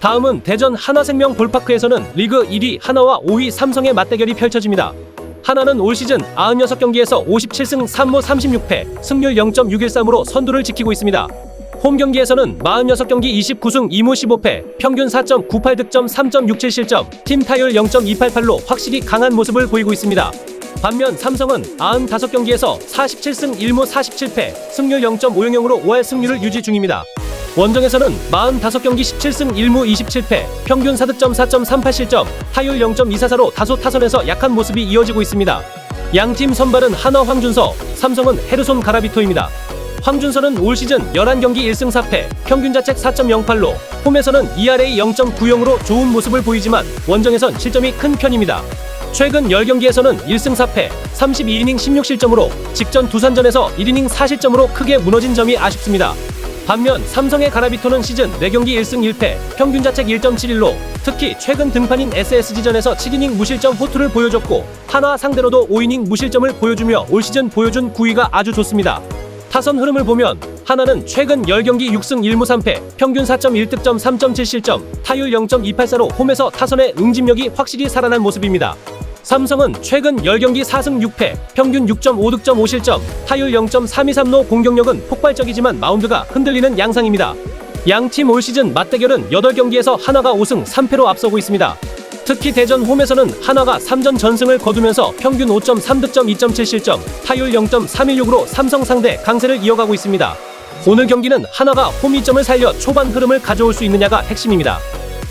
다음은 대전 하나생명 볼파크에서는 리그 1위 하나와 5위 삼성의 맞대결이 펼쳐집니다. 하나는 올 시즌 96경기에서 57승 3무 36패, 승률 0.613으로 선두를 지키고 있습니다. 홈 경기에서는 46경기 29승 2무 15패, 평균 4.98득점 3.67 실점, 팀 타율 0.288로 확실히 강한 모습을 보이고 있습니다. 반면 삼성은 95경기에서 47승 1무 47패, 승률 0.500으로 5할 승률을 유지 중입니다. 원정에서는 45경기 17승 1무 27패, 평균 4득점 4.38 실점, 타율 0.244로 다소 타선에서 약한 모습이 이어지고 있습니다. 양팀 선발은 한화 황준서, 삼성은 헤르손 가라비토입니다. 황준서는 올 시즌 11경기 1승 4패, 평균 자책 4.08로 홈에서는 ERA 0.90으로 좋은 모습을 보이지만 원정에선 실점이 큰 편입니다. 최근 10경기에서는 1승 4패, 32이닝 16실점으로 직전 두산전에서 1이닝 4실점으로 크게 무너진 점이 아쉽습니다. 반면 삼성의 가라비토는 시즌 4경기 1승 1패, 평균 자책 1.71로 특히 최근 등판인 SSG전에서 7이닝 무실점 호투를 보여줬고 한화 상대로도 5이닝 무실점을 보여주며 올 시즌 보여준 9위가 아주 좋습니다. 타선 흐름을 보면 하나는 최근 10경기 6승 1무 3패, 평균 4.1득점 3.7실점, 타율 0.284로 홈에서 타선의 응집력이 확실히 살아난 모습입니다. 삼성은 최근 10경기 4승 6패, 평균 6.5득점 5실점, 타율 0.323로 공격력은 폭발적이지만 마운드가 흔들리는 양상입니다. 양팀 올 시즌 맞대결은 8경기에서 하나가 5승 3패로 앞서고 있습니다. 특히 대전 홈에서는 하나가 3전 전승을 거두면서 평균 5.3득점 2.7실점, 타율 0.316으로 삼성 상대 강세를 이어가고 있습니다. 오늘 경기는 하나가 홈 이점을 살려 초반 흐름을 가져올 수 있느냐가 핵심입니다.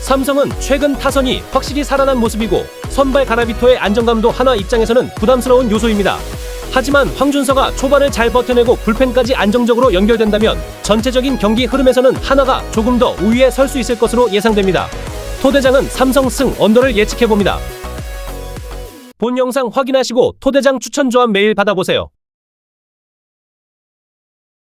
삼성은 최근 타선이 확실히 살아난 모습이고 선발 가라비토의 안정감도 하나 입장에서는 부담스러운 요소입니다. 하지만 황준서가 초반을 잘 버텨내고 불펜까지 안정적으로 연결된다면 전체적인 경기 흐름에서는 하나가 조금 더 우위에 설 수 있을 것으로 예상됩니다. 토대장은 삼성 승 언더를 예측해봅니다. 본 영상 확인하시고 토대장 추천 조합 메일 받아보세요.